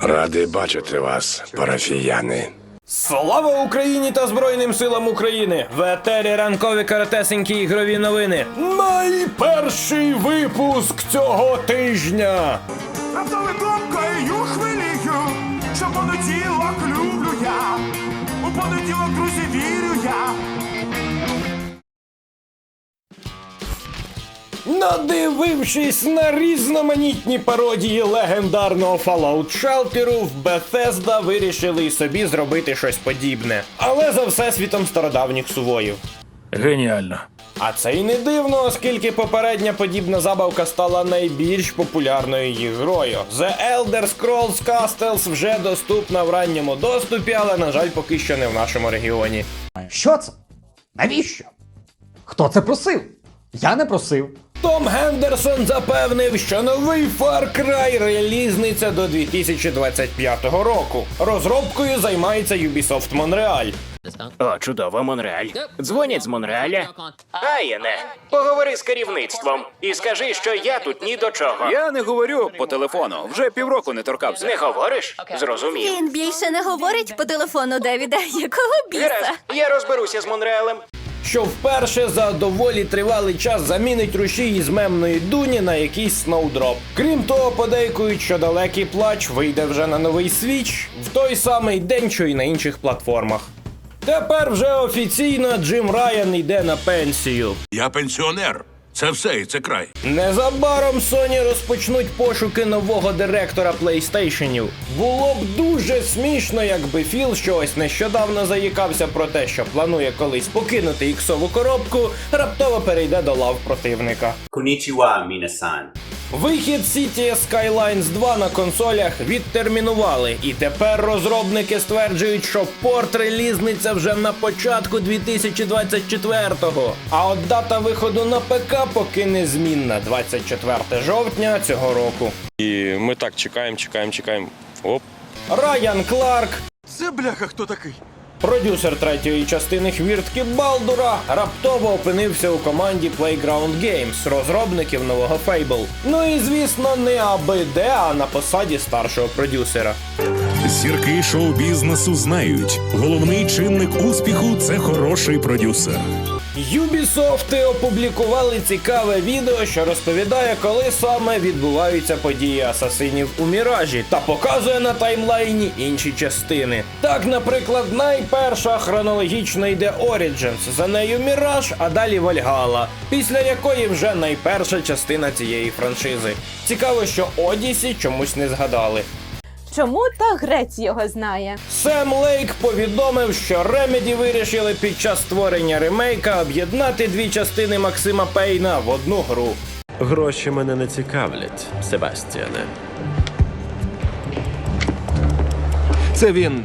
Радий бачити вас, парафіяни. Слава Україні та Збройним силам України! В етері ранкові каратесенькі ігрові новини. Найперший випуск цього тижня. Раптовий думкою хвилію, що понеділок люблю я. У понеділок, друзі, вірю я. Надивившись на різноманітні пародії легендарного Fallout Shelter, в Bethesda вирішили і собі зробити щось подібне. Але за всесвітом стародавніх сувоїв. Геніально. А це й не дивно, оскільки попередня подібна забавка стала найбільш популярною їх грою. The Elder Scrolls Castles вже доступна в ранньому доступі, але, на жаль, поки що не в нашому регіоні. Що це? Навіщо? Хто це просив? Я не просив. Том Гендерсон запевнив, що новий Far Cry релізниться до 2025 року. Розробкою займається Ubisoft Montreal. О, чудово, Монреаль. Дзвонять з Монреаля. Аєне, поговори з керівництвом і скажи, що я тут ні до чого. Я не говорю по телефону, вже півроку не торкався. Не говориш? Зрозумів. Він більше не говорить по телефону Девіда, якого біса. Гаразд, я розберуся з Монреалем. Що вперше за доволі тривалий час замінить рушій із мемної дуні на якийсь сноудроп. Крім того, подейкують, що далекий плач вийде вже на новий свіч в той самий день, що й на інших платформах. Тепер вже офіційно Джим Райан йде на пенсію. Я пенсіонер. Це все і це край. Незабаром Sony розпочнуть пошуки нового директора PlayStation. Було б дуже смішно, якби Філ, що ось нещодавно заїкався про те, що планує колись покинути іксову коробку, раптово перейде до лав противника. Konnichiwa, minasan. Вихід Cities Skylines 2 на консолях відтермінували, і тепер розробники стверджують, що порт релізниться вже на початку 2024-го. А от дата виходу на ПК поки незмінна 24 жовтня цього року. І ми так чекаємо, чекаємо, чекаємо. Оп. Райан Кларк, Це бляха хто такий? Продюсер третьої частини хвіртки Балдура, раптово опинився у команді Playground Games, розробників нового Fable. Ну і звісно, не аби де, а на посаді старшого продюсера. Зірки шоу-бізнесу знають, головний чинник успіху це хороший продюсер. Юбісофти опублікували цікаве відео, що розповідає, коли саме відбуваються події асасинів у Міражі, та показує на таймлайні інші частини. Так, наприклад, найперша хронологічно йде Origins, за нею Міраж, а далі Вальгала, після якої вже найперша частина цієї франшизи. Цікаво, що Одісі чомусь не згадали. Чому та грець його знає? Сем Лейк повідомив, що Ремеді вирішили під час створення ремейка об'єднати дві частини Максима Пейна в одну гру. Гроші мене не цікавлять, Себастіане. Це він